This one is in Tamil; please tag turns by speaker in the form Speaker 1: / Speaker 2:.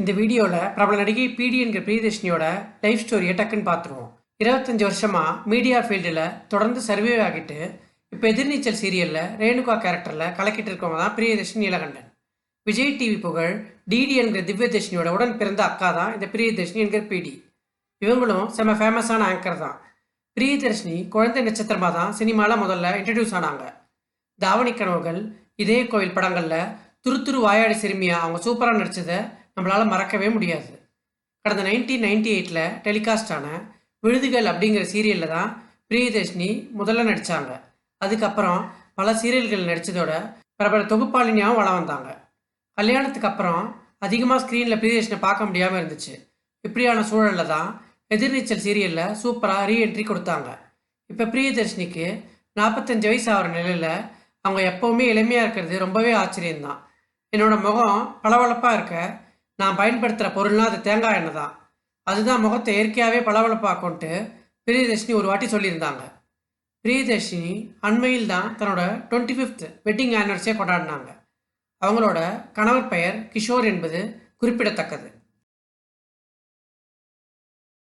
Speaker 1: இந்த வீடியோவில் பிரபல நடிகை பிடி என்கிற பிரியதர்ஷினியோட லைஃப் ஸ்டோரியை டக்குன்னு பார்த்துருவோம் இருபத்தஞ்சி வருஷமாக மீடியா ஃபீல்டில் தொடர்ந்து சர்வே ஆகிட்டு இப்போ எதிர்நீச்சல் சீரியலில் ரேணுகா கேரக்டரில் கலக்கிட்டு இருக்கவங்க தான் பிரியதர்ஷினி நீலகண்டன் விஜய் டிவி புகழ் டிடி என்கிற திவ்யதர்ஷினியோட உடன் பிறந்த அக்கா தான் இந்த பிரியதர்ஷினி என்கிற பிடி. இவங்களும் செம ஃபேமஸான ஆங்கர் தான். பிரியதர்ஷினி குழந்தை நட்சத்திரமாக தான் சினிமாவில் முதல்ல இன்ட்ரடியூஸ் ஆனாங்க. தாவணி கனவுகள் இதே கோவில் படங்களில் துரு துரு வாயாடி சிறுமியா அவங்க சூப்பராக நடித்ததை நம்மளால் மறக்கவே முடியாது. கடந்த நைன்டீன் நைன்டி எயிட்டில் டெலிகாஸ்ட் ஆன விழுதுகள் அப்படிங்கிற சீரியலில் தான் பிரியதர்ஷினி முதல்ல நடித்தாங்க அதுக்கப்புறம் பல சீரியல்கள் நடித்ததோட பிரபல தொகுப்பாளினியாகவும் வளம் வந்தாங்க. கல்யாணத்துக்கு அப்புறம் அதிகமாக ஸ்க்ரீனில் பிரியதர்ஷினை பார்க்க முடியாமல் இருந்துச்சு. இப்படியான சூழலில் தான் எதிர்நீச்சல் சீரியலில் சூப்பராக ரீஎன்ட்ரி கொடுத்தாங்க. இப்போ பிரியதர்ஷினிக்கு நாற்பத்தஞ்சு வயசு ஆகிற நிலையில் அவங்க எப்போவுமே இளமையாக இருக்கிறது ரொம்பவே ஆச்சரியம்தான். என்னோடய முகம் பளபளப்பாக இருக்க நான் பயன்படுத்துகிற பொருள்னா அது தேங்காய் எண்ணெய் தான். அதுதான் முகத்தை இயற்கையாகவே பளபளப்பாக்கும்ட்டு பிரியதர்ஷினி ஒரு வாட்டி சொல்லியிருந்தாங்க. பிரியதர்ஷினி அண்மையில் தான் தன்னோட டுவெண்ட்டி ஃபிஃப்த் வெட்டிங் ஆனிவர்சரியை கொண்டாடினாங்க. அவங்களோட கணவர் பெயர் கிஷோர் என்பது குறிப்பிடத்தக்கது.